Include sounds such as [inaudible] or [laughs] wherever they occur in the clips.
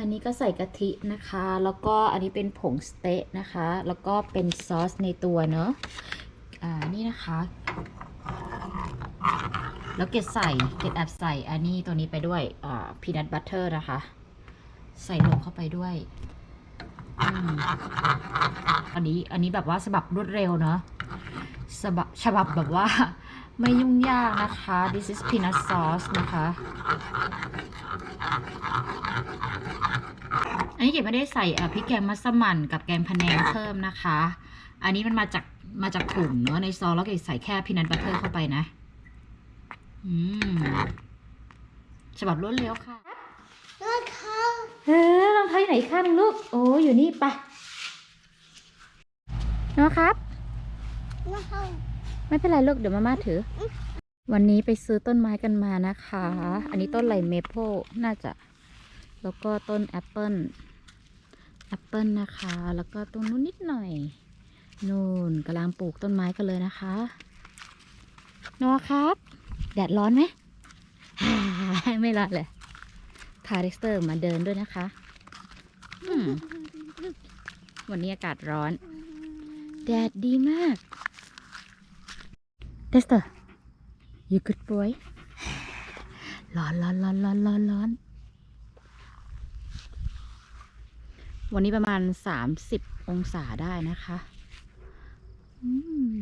อันนี้ก็ใส่กะทินะคะ แล้วก็อันนี้เป็นผงสเต๊ะนะคะ แล้วก็เป็นซอสในตัวเนอะอ่า นี่นะคะ แล้วเกดใส่ เกดแอบใส่อันนี้ตัวนี้ไปด้วย อ่า พีนัทบัตเตอร์นะคะ ใส่ลงเข้าไปด้วยอันนี้ อันนี้แบบว่าฉบับรวดเร็วเนอะฉบับฉบับแบบว่า ไม่ยุ่งยากนะคะ this is peanut sauce นะคะ อันนี้เกดไม่ได้ใส่อะพริกแกงมัสมั่นกับแกงพะแนงเพิ่มนะคะ อันนี้มันมาจากมาจากถุงเนอะในซองแล้วเกดใส่แค่พีนัทบัตเตอร์เข้าไปนะ อืมฉบับรวดเร็วค่ะแล้วเขาเออรองเท้าอยู่ไหนอีกข้างหนึงลูก โอ้อยู่นี่ไปะน้องครับแล้วเขา ไม่เป็นไรลูกเดี๋ยวมาม่าถือ วันนี้ไปซื้อต้นไม้กันมานะคะ อันนี้ต้นอะไรเมเปิลน่าจะ แล้วก็ต้นแอปเปิลแอปเปิลนะคะ แล้วก็ตรงนู้นนิดหน่อยนู่นกำลังปลูกต้นไม้กันเลยนะคะนอครับ แดดร้อนไหมไม่ร้อนเลยพาเด็กสเตอร์มาเดินด้วยนะคะวันนี้อากาศร้อน แดดดีมาก เดสเตอร์ you good boy ร้อนร้อนร้อนร้อนร้อนร้อนวันนี้ประมาณสามสิบองศาได้นะคะอืม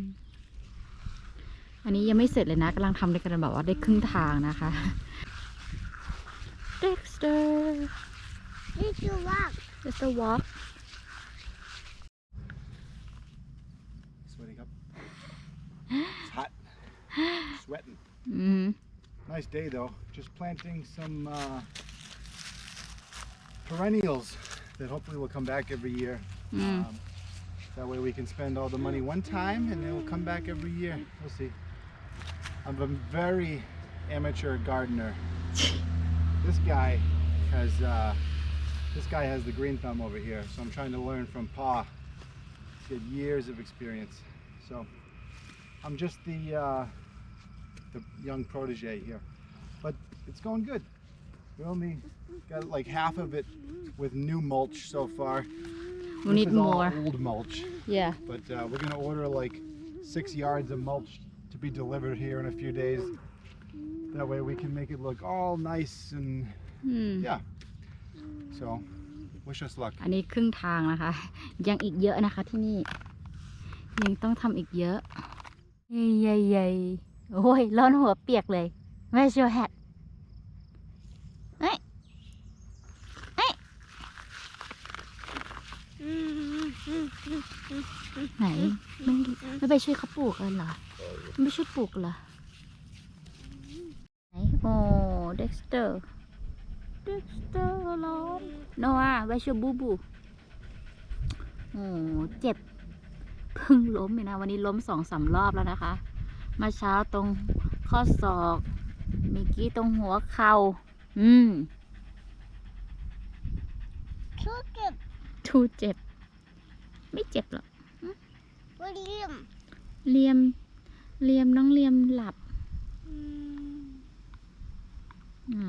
อันนี้ยังไม่เสร็จเลยนะกำลังทำในกันแบบว่าได้ครึ่งทางนะคะ Dexter นี่คือว่า Dexter walk Sweating Sweating. อืม Nice day though. Just planting some uh, perennials that hopefully will come back every year. Mm. Um, that way we can spend all the money one time and they will come back every year. We'll see. I'm a very amateur gardener. this guy has uh, this guy has the green thumb over here, so I'm trying to learn from Pa. He's got years of experience. So I'm just the uh, the young protege here, but it's going good. We only got like half of it with new mulch so far. we This need is all more old mulch, yeah but uh, we're gonna order like six yards of mulch to be delivered here in a few days. That way we can make it look all nice and อืม yeah. So wish us luck. อันนี้ครึ่งทางนะคะ ยังอีกเยอะนะคะที่นี่ ยังต้องทำอีกเยอะเย้เย้เย้ โอ้ยร้อนหัวเปียกเลย Where's your hat เอ้ยเอ้ยไหนไม่ไม่ไปช่วยเขาปลูกกันเหรอไม่ช่วยปลูกเหรอไหนโอ้ Dexter Dexter ร้อนโนอาไวชูบูบูโอ้เจ็บเพิ่งล้มเลยนะ วันนี้ล้มสองสามรอบแล้วนะคะ มาเช้าตรงข้อศอกเมื่อกี้ตรงหัวเข่าอืมชุดเก็บทูเจ็บ ไม่เจ็บหรอกวอลลีมเลียมเลียมน้องเลียมหลับ อื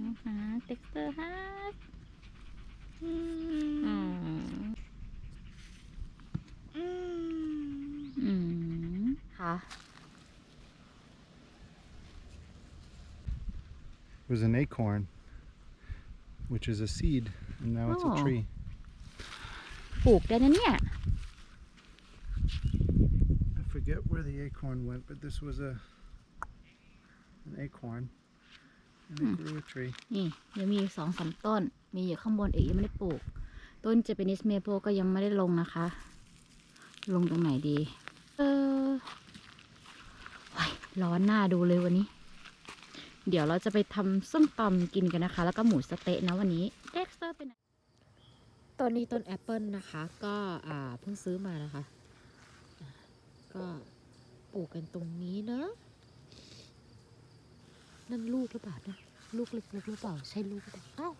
มฮะเท็กเตอร์ฮะอืม อืม ค่ะ It was an acorn, which is a seed, and now it's Oh. a tree. ปลูกได้นะเนี่ย I forget where the acorn went, but this was a an acorn, and it Hmm. grew a tree. นี่ยังมีสองสามต้น มีอยู่ข้างบนอีกยังไม่ได้ปลูก ต้นเจแปนิสเมโปก็ยังไม่ได้ลงนะคะ ลงตรงไหนดี เออโอ้ยร้อนหน้าดูเลยวันนี้ เดี๋ยวเราจะไปทำส้มตำกินกันนะคะ แล้วก็หมูสเต๊ะนะวันนี้เด็กเซอร์เป็นต้นนี้ต้นแอปเปิลนะคะ ก็อ่าเพิ่งซื้อมานะคะ ก็ปลูกกันตรงนี้เนอะนั่นลูกหรือเปล่านะลูกเล็กๆหรือเปล่าใช่ลูกหรือเปล่าอ้าว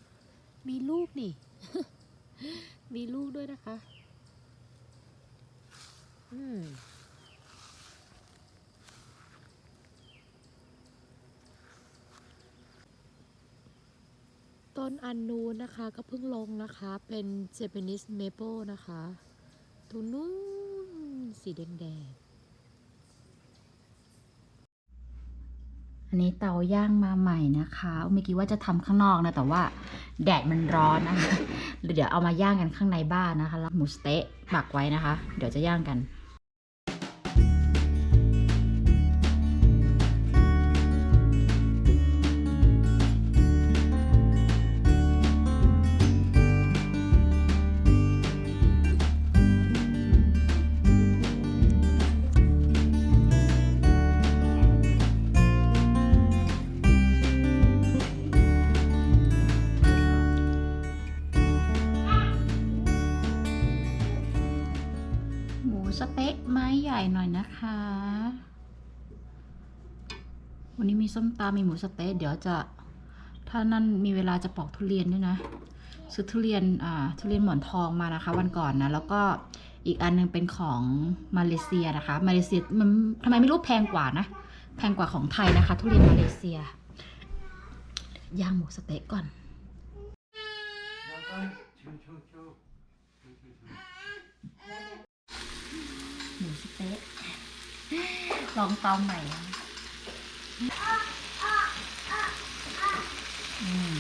มีลูกนี่ มีลูกด้วยนะคะ อืม ต้นอันนูนนะคะก็เพิ่งลงนะคะ เป็น Japanese Maple นะคะตรงนู้นสีแดงๆ อันนี้เตาย่างมาใหม่นะคะเมื่อกี้ว่าจะทำข้างนอกนะ แต่ว่าแดดมันร้อนนะคะ เดี๋ยวเอามาย่างกันข้างในบ้านนะคะ แล้วหมูสเต๊ะหมักไว้นะคะ เดี๋ยวจะย่างกัน สเต๊ะไม้ใหญ่หน่อยนะคะ วันนี้มีส้มตำมีหมูสเต๊ะเดี๋ยวจะถ้านั่นมีเวลาจะปอกทุเรียนด้วยนะ ซื้อทุเรียนอ่าทุเรียนหมอนทองมานะคะ วันก่อนนะ แล้วก็อีกอันหนึงเป็นของมาเลเซียนะคะ มาเลเซียมันทำไมไม่รู้แพงกว่านะ แพงกว่าของไทยนะคะ ทุเรียนมาเลเซียย่างหมูสเต๊ะก่อนหมูสเต๊ะ ลองเตาใหม่นะอืม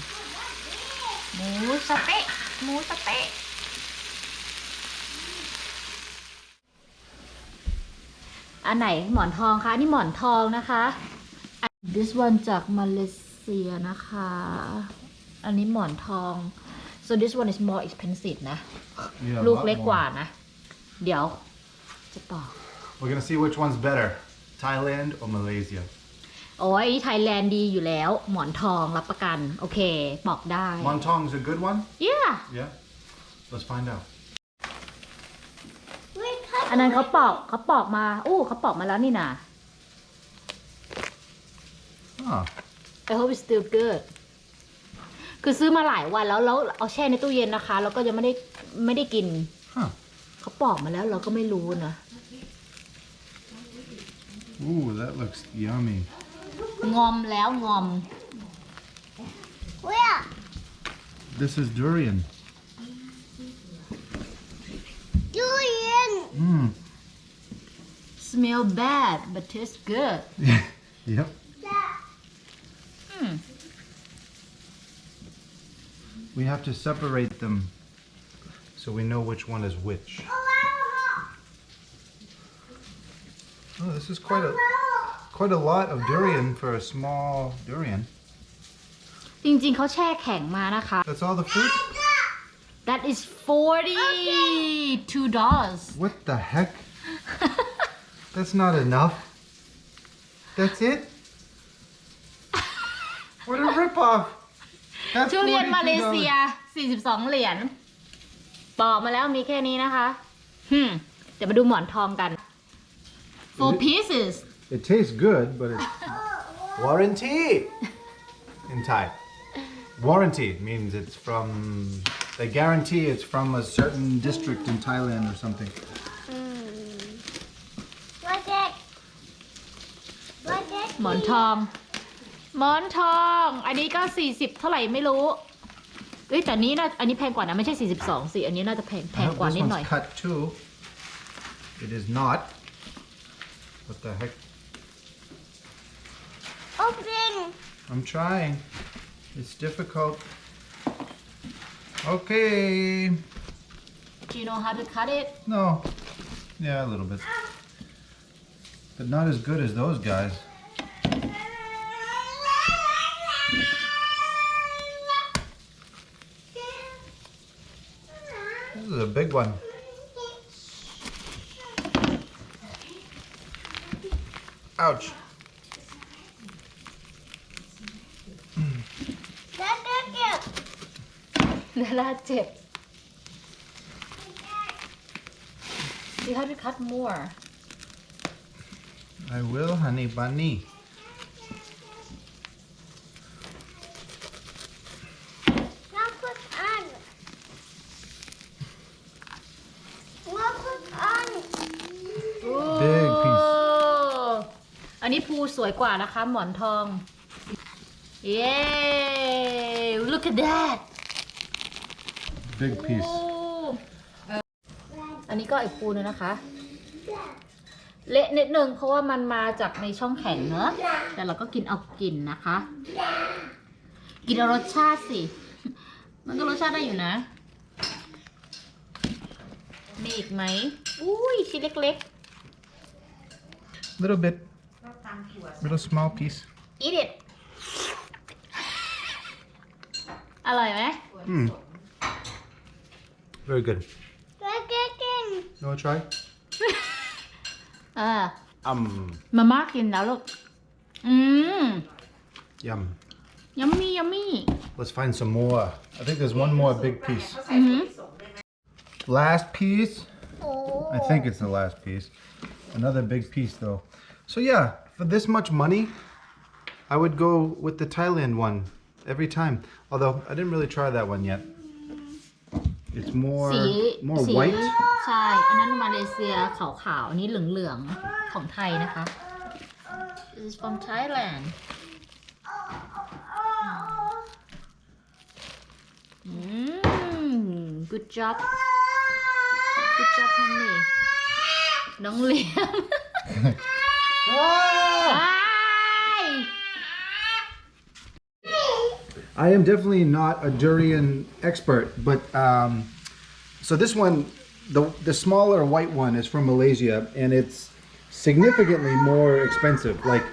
หมูสเต๊ะหมูสเต๊ะอันไหนหมอนทองคะอันนี่หมอนทองนะคะ this one จากมาเลเซียนะคะ อันนี้หมอนทอง so this one is more expensive นะ Yeah, a ลูก lot เล็ก more. กว่านะ เดี๋ยวจะต่อ We're gonna see which one's better, Thailand or Malaysia. โอ้ยไทยแลนด์ดีอยู่แล้ว หมอนทองรับประกัน โอเค บอกได้ Montong's a good one. yeah Yeah. Let's find out. We cut อันนั้นเขาปอกเขาปอกมาอู้เขาปอกมาแล้วนี่นะ Ah, I hope it's still good คือซื้อมาหลายวันแล้วแล้วเอาแช่ในตู้เย็นนะคะ แล้วก็ยังไม่ได้ไม่ได้กิน huh. เขาปอกมาแล้วเราก็ไม่รู้นะ Ooh, that looks yummy. Ngom ngom. Where? This is durian. Durian. Mmm. Smell bad, but tastes good. [laughs] yep. Hmm. We have to separate them so we know which one is which. Oh, this is quite a quite a lot of durian for a small durian. จริงๆเขาแช่แข็งมานะคะ That's all the fruit? that is 42 dollars What the heck? [laughs] That's not enough. That's it? What a ripoff! That's ทุเรียนมาเล $42. เซีย 42 เหรียญบอกมาแล้วมีแค่นี้นะคะฮึมเดี๋ยวมาดูหมอนทองกัน four pieces It tastes good, but it's [laughs] warranty in Thai. Warranty means it's from they guarantee it's from a certain district in Thailand or something. What's it? What's it? หมอนทอง หมอนทอง อันนี้ก็ 40 เท่าไหร่ไม่รู้ เอ้ยแต่อันนี้น่าอันนี้แพงกว่านะ ไม่ใช่ 42สิ อันนี้น่าจะแพงแพ I ง hope กว่า this นิดหน่อย one's cut too. It is not. What the heck? Oh, Open. I'm trying. It's difficult. Okay. Do you know how to cut it No. Yeah, a little bit. But not as good as those guys. This is a big one. Ouch. That's it. You have to cut more. I will, honey bunny. สวยกว่านะคะ หมอนทอง เย้ look look at that Big piece. อันนี้ก็อีกปูนึงนะคะ เละนิดนึงเพราะว่ามันมาจากในช่องแข็งเนอะแต่เราก็กินเอากินนะคะ กินเอารสชาติสิ มันก็รสชาติได้อยู่นะ มีอีกไหม อุ้ยชิ้นเล็ก Little bit. Little small piece. ๆ eat it อร่อยไหม Mm. Very good. Chicken. You want to try? เออ [laughs] Um. มาม่ากินแล้วลูก อืม Yum. ยัมมี่ยัมมี่ Let's find some more. I think there's one more big piece. อือหือ Last piece. Oh. I think it's the last piece. Another big piece though. So yeah, for this much money, I would go with the Thailand one every time. Although I didn't really try that one yet. It's more สี more สี white. ใช่ อันนั้นมาเลเซียขาวๆ อันนี้เหลืองๆ ของไทยนะคะ This is from Thailand อืม good job good job น้องเลียน้องเลียม [laughs] I am definitely not a durian expert, but um, so this one, the the smaller white one is from Malaysia, and it's significantly more expensive, like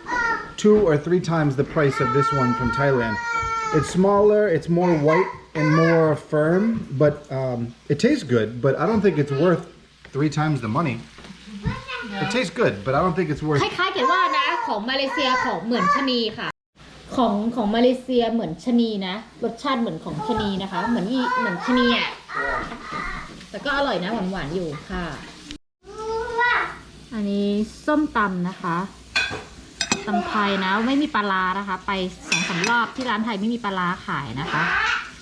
two or three times the price of this one from Thailand. It's smaller, it's more white and more firm, but um, it tastes good. But I don't think it's worth three times the money. It tastes good, but I don't think it's worth. คล้ายๆกันว่านะ ของมาเลเซียของเหมือนชะนีค่ะ ของของมาเลเซียเหมือนชะนีนะรสชาติเหมือนของชะนีนะคะ เหมือนอีเหมือนชะนีอะแต่ก็อร่อยนะหวานๆอยู่ค่ะ อันนี้ส้มตำนะคะตำไทยนะไม่มีปลาร้านะคะ ไปสองสามรอบที่ร้านไทยไม่มีปลาร้าขายนะคะ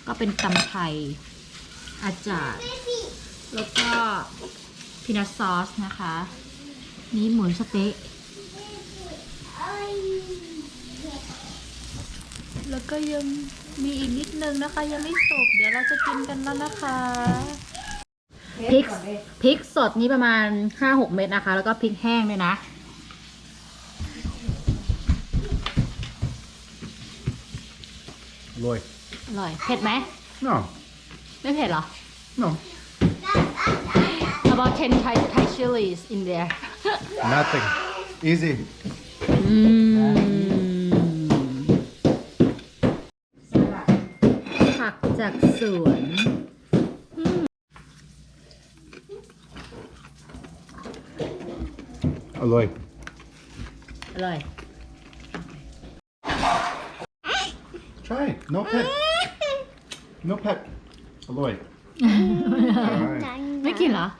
ก็เป็นตำไทยอาจารย์แล้วก็พีนัทซอสนะคะ นี่หมูสะเต๊ะแล้วก็ยังมีอีกนิดนึงนะคะ ยังไม่สุกเดี๋ยวเราจะกินกันแล้วนะคะพริกพริกสดนี่ประมาณ5-6เม็ดนะคะ แล้วก็พริกแห้งด้วยนะ Loy. อร่อยเผ็ดไหม No, ไม่เผ็ดเหรอ no, about 10 Thai Thai chilies in there [laughs] nothing. Easy. อืมผักจากสวน Aloy. อร่อย Try. No pet. [laughs] No pet. Aloy. Alright. ไม่กินเหรอ [laughs]